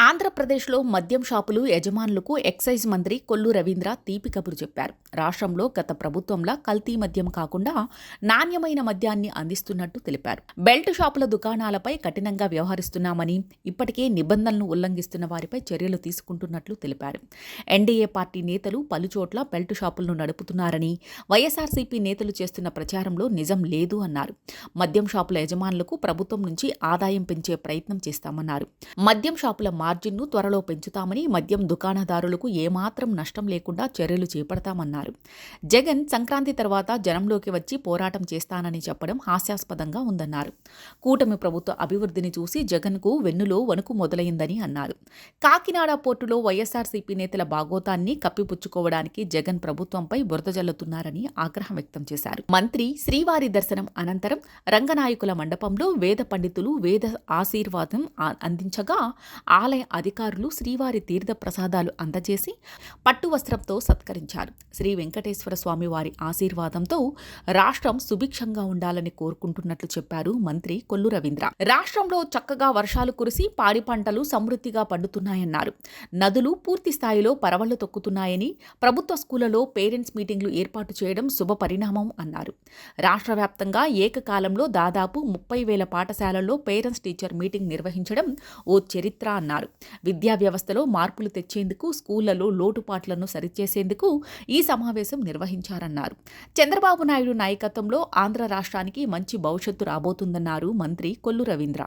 ఆంధ్రప్రదేశ్లో మద్యం షాపులు యజమానులకు ఎక్సైజ్ మంత్రి కొల్లు రవీంద్ర తీపి కబురు చెప్పారు. రాష్ట్రంలో గత ప్రభుత్వంలా కల్తీ మద్యం కాకుండా నాణ్యమైన మద్యాన్ని అందిస్తున్నట్టు తెలిపారు. బెల్ట్ షాపుల దుకాణాలపై కఠినంగా వ్యవహరిస్తున్నామని ఇప్పటికే నిబంధనలను ఉల్లంఘిస్తున్న వారిపై చర్యలు తీసుకుంటున్నట్లు తెలిపారు. ఎన్డీఏ పార్టీ నేతలు పలుచోట్ల బెల్ట్ షాపులను నడుపుతున్నారని వైఎస్ఆర్సీపీ నేతలు చేస్తున్న ప్రచారంలో నిజం లేదు అన్నారు. మద్యం షాపుల యజమానులకు ప్రభుత్వం నుంచి ఆదాయం పెంచే ప్రయత్నం చేస్తామన్నారు. మద్యం షాపుల మార్జిన్ను త్వరలో పెంచుతామని మద్యం దుకాణదారులకు ఏమాత్రం నష్టం లేకుండా చర్యలు చేపడతామన్నారు. జగన్ సంక్రాంతి తర్వాత జనంలోకి వచ్చి పోరాటం చేస్తానని చెప్పడం హాస్యాస్పదంగా ఉందన్నారు. కూటమి ప్రభుత్వ అభివృద్ధిని చూసి జగన్కు వెన్నులో వణుకు మొదలైందని అన్నారు. కాకినాడ పోర్టులో వైఎస్ఆర్సీపీ నేతల బాగోతాన్ని కప్పిపుచ్చుకోవడానికి జగన్ ప్రభుత్వంపై బురద జల్లుతున్నారని ఆగ్రహం వ్యక్తం చేశారు. మంత్రి శ్రీవారి దర్శనం అనంతరం రంగనాయకుల మండపంలో వేద పండితులు వేద ఆశీర్వాదం అందించగా ఆలయ అధికారులు శ్రీవారి తీర్థ ప్రసాదాలు అందజేసి పట్టు వస్త్రంతో సత్కరించారు. శ్రీ వెంకటేశ్వర స్వామి వారి ఆశీర్వాదంతో రాష్ట్రం సుభిక్షంగా ఉండాలని కోరుకుంటున్నట్లు చెప్పారు మంత్రి కొల్లు రవీంద్ర. రాష్ట్రంలో చక్కగా వర్షాలు కురిసి పాడి పంటలు సమృద్ధిగా పండుతున్నాయన్నారు. నదులు పూర్తి స్థాయిలో పరవళ్ళు తొక్కుతున్నాయని ప్రభుత్వ స్కూళ్ళలో పేరెంట్స్ మీటింగ్లు ఏర్పాటు చేయడం శుభ పరిణామం అన్నారు. రాష్ట్ర వ్యాప్తంగా ఏకకాలంలో దాదాపు ముప్పై వేల పాఠశాలల్లో పేరెంట్స్ టీచర్ మీటింగ్ నిర్వహించడం ఓ చరిత్ర అన్నారు. అన్నారు విద్యా వ్యవస్థలో మార్పులు తెచ్చేందుకు స్కూళ్ళలో లోటుపాట్లను సరిచేసేందుకు ఈ సమావేశం నిర్వహించారన్నారు. చంద్రబాబు నాయుడు నాయకత్వంలో ఆంధ్ర రాష్ట్రానికి మంచి భవిష్యత్తు రాబోతుందన్నారు మంత్రి కొల్లు రవీంద్ర.